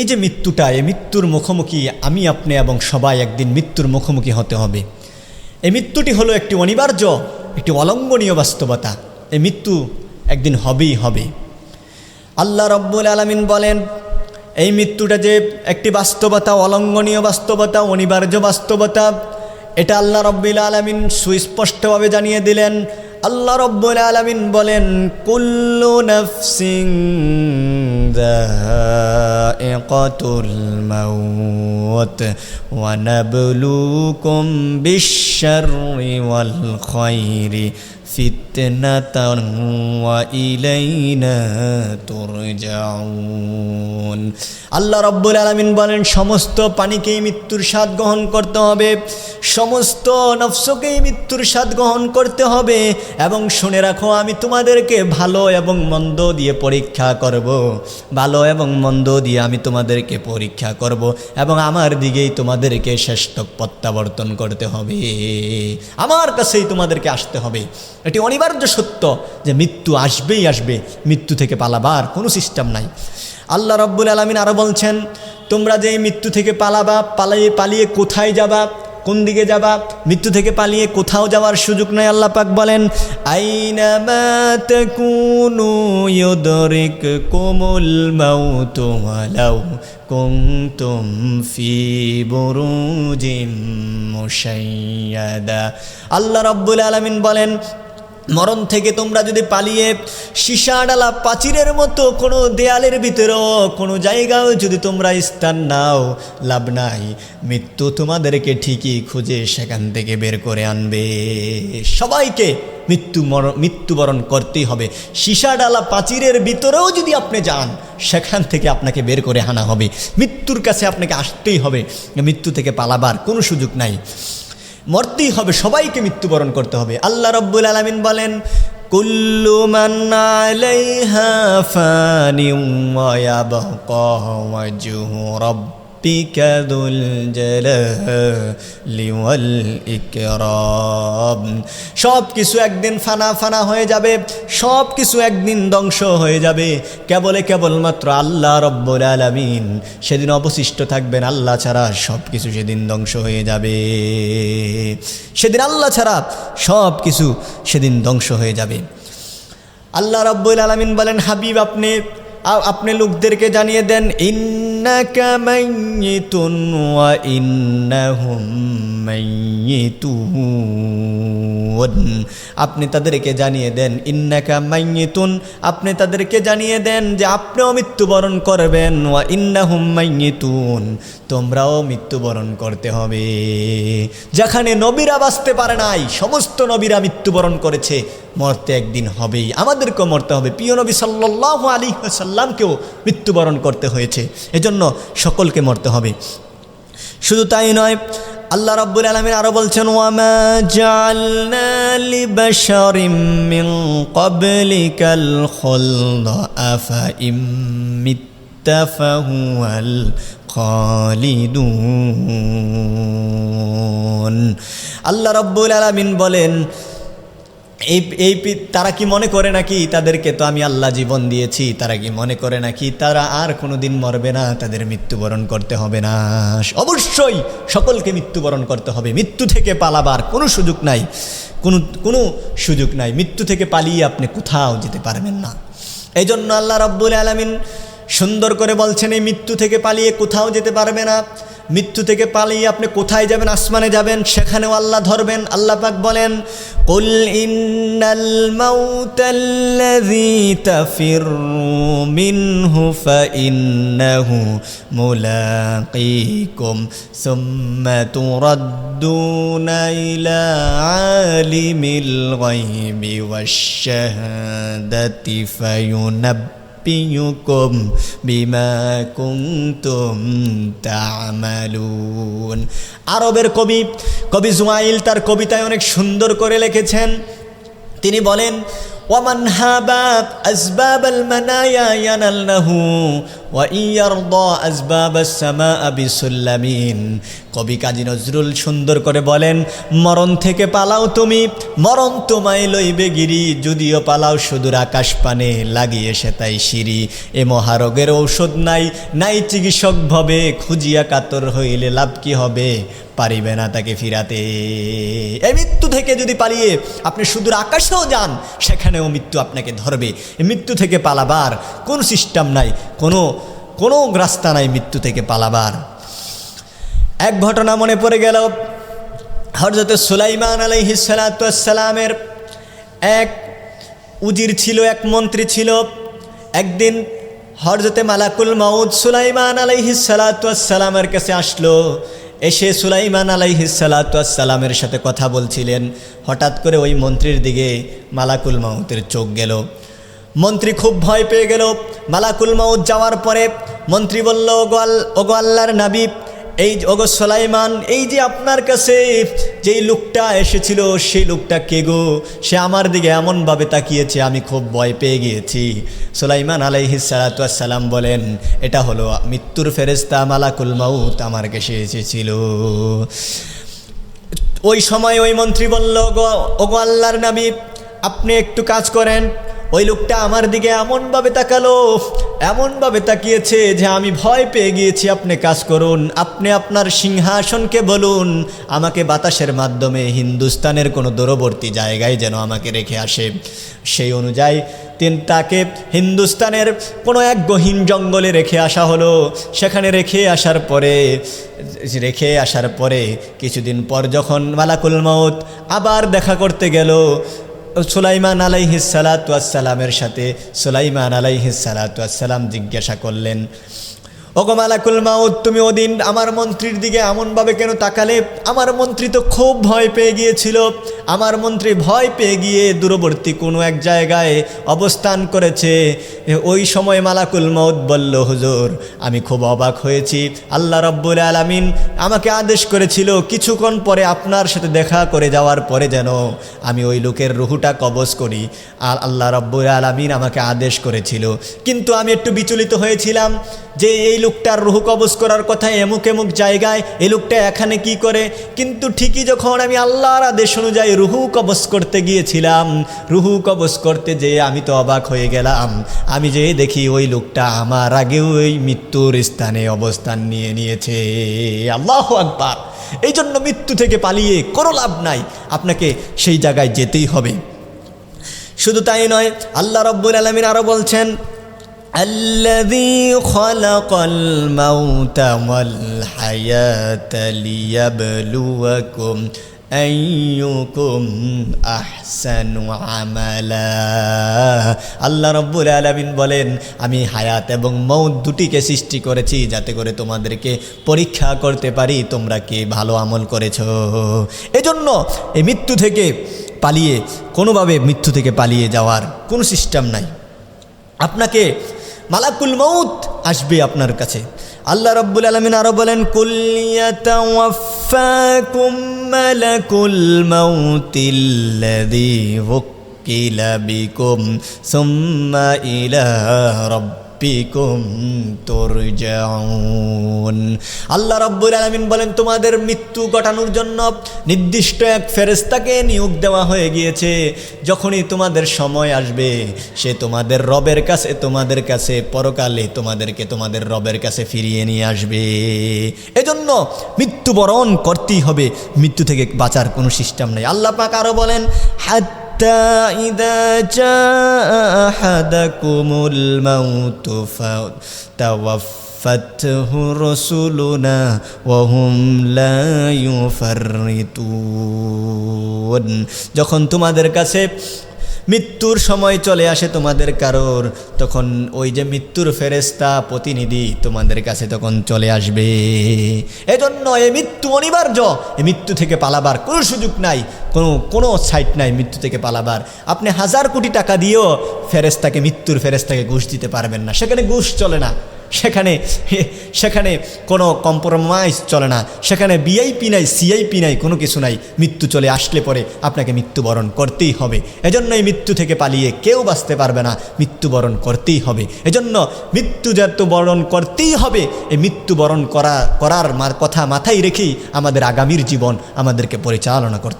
এই যে মৃত্যুটা, এই মৃত্যুর মুখোমুখি আমি, আপনি এবং সবাই একদিন মৃত্যুর মুখোমুখি হতে হবে। এই মৃত্যুটি হলো একটি অনিবার্য, একটি অলঙ্ঘনীয় বাস্তবতা। এই মৃত্যু একদিন হবেই হবে। আল্লাহ রব্বুল আলমিন বলেন, এই মৃত্যুটা যে একটি বাস্তবতা অলঙ্ঘনীয় বাস্তবতা, অনিবার্য বাস্তবতা, এটা আল্লাহ রব্বুল আলমিন সুস্পষ্টভাবে জানিয়ে দিলেন। আল্লাহ রব্বুল আলমিন বলেন, কুল্লু নফসিং নাবলুকুম বিশ-শাররি ওয়াল খায়রি ফিতনাতান ওয়া ইলাইনা তুরজাউন আল্লাহ রব্বুল আলামিন বলেন, সমস্ত পানিকেই মৃত্যুর স্বাদ গ্রহণ করতে হবে, সমস্ত নফসকেই মৃত্যুর স্বাদ গ্রহণ করতে হবে এবং শুনে রাখো, আমি তোমাদেরকে ভালো এবং মন্দ দিয়ে পরীক্ষা করব। ভালো এবং মন্দ দিয়ে আমি তোমাদেরকে পরীক্ষা করব এবং আমার দিকেই তোমাদেরকে শ্রেষ্ঠ প্রত্যাবর্তন করতে হবে। আমার কাছেই তোমাদেরকে আসতে হবে। এটি অনিবার্য সত্য যে মৃত্যু আসবেই আসবে, মৃত্যু থেকে পালাবার কোনো সিস্টেম নাই। আল্লাহ রব্বুল আলমিন আরও বলছেন, তোমরা যে মৃত্যু থেকে পালাবা পালিয়ে পালিয়ে কোথায় যাবা? কোন দিকে যাবা? মৃত্যু থেকে পালিয়ে কোথাও যাওয়ার সুযোগ নয় আল্লাহ পাক বলেন আল্লাহ রাব্বুল আলামিন বলেন মরণ থেকে তোমরা যদি পালিয়ে সীসা ডালা প্রাচীরের মতো কোনো দেয়ালের ভিতরেও কোনো জায়গাও যদি তোমরা স্থান নাও, লাভ নাই। মৃত্যু তোমাদেরকে ঠিকই খুঁজে সেখান থেকে বের করে আনবে। সবাইকে মৃত্যু মৃত্যুবরণ করতেই হবে। সীসা ডালা প্রাচীরের ভিতরেও যদি আপনি যান, সেখান থেকে আপনাকে বের করে আনা হবে। মৃত্যুর কাছে আপনাকে আসতেই হবে। মৃত্যু থেকে পালাবার কোনো সুযোগ নাই। মরতেই হবে সবাইকে মৃত্যুবরণ করতে হবে। আল্লাহ রব্বুল আলমিন বলেন কুল্লু মান যুল জালালি ওয়াল ইকরাম সব কিছু একদিন ফানা ফানা হয়ে যাবে সব কিছু একদিন ধ্বংস হয়ে যাবে। কেবলে কেবলমাত্র আল্লাহ রব্বুল আলামিন। সেদিন অবশিষ্ট থাকবেন আল্লাহ ছাড়া সব কিছু সেদিন ধ্বংস হয়ে যাবে। সেদিন আল্লাহ ছাড়া সব কিছু সেদিন ধ্বংস হয়ে যাবে। আল্লাহ রব্বুল আলমিন বলেন, হাবিব আপনি আপনি লোকদেরকে জানিয়ে দেন ওয়া আপনি তাদেরকে জানিয়ে দেন, ইন্নাকা মাইয়িতুন। আপনি তাদেরকে জানিয়ে দেন যে, আপনিও মৃত্যুবরণ করবেন। ওয়া ইন্নাহুম মাইয়িতুন। তোমরাও মৃত্যুবরণ করতে হবে। যেখানে নবীরা বাঁচতে পারে নাই, সমস্ত নবীরা মৃত্যুবরণ করেছে। মরতে একদিন হবেই। আমাদেরকেও মরতে হবে। প্রিয় নবী সাল্লাহ আলী সাল্লামকেও মৃত্যুবরণ করতে হয়েছে। এজন্য সকলকে মরতে হবে। শুধু তাই নয়, আল্লাহ রাব্বুল আলামিন আরও বলছেন, ওয়ামা ফাহুয়াল খালিদুন? আল্লাহ রাব্বুল আলামিন বলেন এই এই তারা কি মনে করে নাকি তাদেরকে তো আমি আল্লাহ জীবন দিয়েছি? তারা কি মনে করে নাকি তারা আর কোনো দিন মরবে না? তাদের মৃত্যুবরণ করতে হবে না। অবশ্যই সকলকে মৃত্যুবরণ করতে হবে। মৃত্যু থেকে পালাবার কোনো সুযোগ নাই। কোনো কোনো সুযোগ নাই। মৃত্যু থেকে পালিয়ে আপনি কোথাও যেতে পারবেন না। এই জন্য আল্লাহ রব্বুল আলমিন সুন্দর করে বলছেন, এই মৃত্যু থেকে পালিয়ে কোথাও যেতে পারবে না। মৃত্যু থেকে পালিয়ে আপনি কোথায় যাবেন? আসমানে যাবেন, সেখানেও আল্লাহ ধরবেন। আল্লাহ পাক বলেন, কুল ইন্নাল মাউতাল্লাযী তাফিরু মিনহু ফাইন্নাহু মুলাকীকুম সুম্মা তুরাদ্দুনা ইলা আলিমিল গায়বি ওয়াশ-শাহাদাতি ফায়ুনাব্বি ننبئكم بما كنتم تعملون আরবের কবি কবি জুমাইল তার কবিতায় অনেক সুন্দর করে লিখেছেন তিনি বলেন ওয়ামান হাবাব আসবাবাল মানায়া ইয়ানাল্লাহু ওয়া ইয়ারদা আসবাবাস সামাআ বিসুল্লামিন কবি কাজী নজরুল সুন্দর করে বলেন, মরণ থেকে পালাও তুমি, মরণ তোমায় লইবে গিরি, যদিও পালাও সুদূর আকাশ পানে, লাগিয়ে সে তাই সিঁড়ি। এ মহারোগের ঔষধ নাই নাই চিকিৎসক ভবে, খুঁজিয়া কাতর হইলে লাভ কি হবে? পারিবে না তাকে ফিরাতে। এই মৃত্যু থেকে যদি পালিয়ে আপনি সুদূর আকাশেও যান সেখানেও মৃত্যু আপনাকে ধরবে। মৃত্যু থেকে পালাবার কোনো সিস্টেম নাই, কোনো কোনো রাস্তা নাই মৃত্যু থেকে পালাবার। এক ঘটনা মনে পড়ে গেল হরজত সুলাইমান আলাইহিসালামের এক উজির ছিল, এক মন্ত্রী ছিল। একদিন হরজতে মালাকুল মাউদ সুলাইমান আলাইহিসালামের কাছে আসলো এসে সুলাইমান আলাইহিসালামের সাথে কথা বলছিলেন। হঠাৎ করে ওই মন্ত্রীর দিকে মালাকুল মাউতের চোখ গেল। মন্ত্রী খুব ভয় পেয়ে গেল। মালাকুল মাউত যাওয়ার পরে মন্ত্রী বলল, ওগো আল্লাহর নাবিব এই ওগো সোলাইমান, এই যে আপনার কাছে যেই লোকটা এসেছিল, সেই লোকটা কে গো? সে আমার দিকে এমনভাবে তাকিয়েছে, আমি খুব ভয় পেয়ে গিয়েছি। সোলাইমান আলাইহিস সালাম বলেন, এটা হলো মৃত্যুর ফেরেস্তা মালাকুল মাউত আমার কাছে এসেছিল। ওই সময় ওই মন্ত্রী বলল গো ওগো আল্লাহর নাবি, আপনি একটু কাজ করেন। ওই লোকটা আমার দিকে এমনভাবে তাকালো, এমনভাবে তাকিয়েছে যে আমি ভয় পেয়ে গিয়েছি। আপনি কাজ করুন, আপনি আপনার সিংহাসনকে বলুন, আমাকে বাতাসের মাধ্যমে হিন্দুস্তানের কোনো দূরবর্তী জায়গায় যেন আমাকে রেখে আসে। সেই অনুযায়ী তিন তাকে হিন্দুস্তানের কোনো এক গহীন জঙ্গলে রেখে আসা হলো। সেখানে রেখে আসার পরে, রেখে আসার পরে কিছুদিন পর যখন মালাকুল মৌত আবার দেখা করতে গেল সুলাইমান আলাইহিসালাতামের সাথে সুলাইমান আলাইহিসালাতাম জিজ্ঞাসা করলেন মালাকুল মাউদ তুমি ওদিন আমার মন্ত্রীর দিকে এমনভাবে কেন তাকালে? আমার মন্ত্রী তো খুব ভয় পেয়ে গিয়েছিল। আমার মন্ত্রী ভয় পেয়ে গিয়ে দূরবর্তী কোনো এক জায়গায় অবস্থান করেছে। ওই সময় মালাকুল মৌদ বলল, হুজুর, আমি খুব অবাক হয়েছি। আল্লাহ রব্বুল আলমিন আমাকে আদেশ করেছিল কিছুক্ষণ পরে আপনার সাথে দেখা করে যাওয়ার পরে যেন আমি ওই লোকের রুহুটা কবজ করি। আর আল্লাহ রব্বুল আলমিন আমাকে আদেশ করেছিল। কিন্তু আমি একটু বিচলিত হয়েছিলাম। যে এই লোকটার রুহু কবজ করার কথা এমুক এমুক জায়গায় এই লোকটা এখানে কি করে? কিন্তু ঠিকই যখন আমি আল্লাহর আদেশ অনুযায়ী রুহু কবজ করতে গিয়েছিলাম, রুহু কবজ করতে যেয়ে আমি তো অবাক হয়ে গেলাম। আমি যে দেখি ওই লোকটা আমার আগেও ওই মৃত্যুর স্থানে অবস্থান নিয়ে নিয়েছে। আল্লাহ আকবার! এই জন্য মৃত্যু থেকে পালিয়ে কোনো লাভ নাই। আপনাকে সেই জায়গায় যেতেই হবে। শুধু তাই নয়, আল্লাহ রব্বুল আলমিন আরও বলছেন الذي خلق الموت والحياة ليبلوكم أيكم أحسن عملا আল্লাহ রব্বুল আলমিন বলেন আমি হায়াত এবং মৌত দুটিকে সৃষ্টি করেছি যাতে করে তোমাদেরকে পরীক্ষা করতে পারি তোমরা কে ভালো আমল করেছ এজন্য এই মৃত্যু থেকে পালিয়ে কোনোভাবে মৃত্যু থেকে পালিয়ে যাওয়ার কোনো সিস্টেম নাই আপনাকে মালাকুল মৌত আসবে আপনার কাছে। আল্লাহ রব্বুল আলমিন আরও বলেন কুল্লিয়া রাব্ব রব্বিকুম তুরজাউন। আল্লাহ রব্বুল আলামিন বলেন, তোমাদের মৃত্যু ঘটানোর জন্য নির্দিষ্ট এক ফেরেস্তাকে নিয়োগ দেওয়া হয়ে গিয়েছে। যখনই তোমাদের সময় আসবে, সে তোমাদের রবের কাছে, তোমাদের কাছে পরকালে তোমাদেরকে তোমাদের রবের কাছে ফিরিয়ে নিয়ে আসবে। এজন্য মৃত্যুবরণ করতেই হবে। মৃত্যু থেকে বাঁচার কোনো সিস্টেম নেই। আল্লাহ পাক আরও বলেন, হাত حتى إذا جاء أحدكم الموت فتوفته رسلنا وهم لا يفرطون যখন তোমাদের কাছে মৃত্যুর সময় চলে আসে তোমাদের কারোর, তখন ওই যে মৃত্যুর ফেরেস্তা প্রতিনিধি তোমাদের কাছে তখন চলে আসবে। এজন্য এ মৃত্যু অনিবার্য এ মৃত্যু থেকে পালাবার কোনো সুযোগ নাই, কোনো কোনো সাইট নাই মৃত্যু থেকে পালাবার। আপনি হাজার কোটি টাকা দিয়েও ফেরেস্তাকে মৃত্যুর ফেরেস্তাকে ঘুষ দিতে পারবেন না। সেখানে ঘুষ চলে না। সেখানে সেখানে কোনো কম্প্রোমাইজ চলে না। সেখানে বিআইপি নাই সিআইপি নাই, কোনো কিছু নাই। মৃত্যু চলে আসলে পরে আপনাকে মৃত্যুবরণ করতেই হবে। এজন্যই মৃত্যু থেকে পালিয়ে কেউ বাঁচতে পারবে না। মৃত্যুবরণ করতেই হবে। এজন্য মৃত্যু যাতে বরণ করতেই হবে, এই মৃত্যুবরণ করা, করার কথা মাথায় রেখেই আমাদের আগামীর জীবন আমাদেরকে পরিচালনা করতে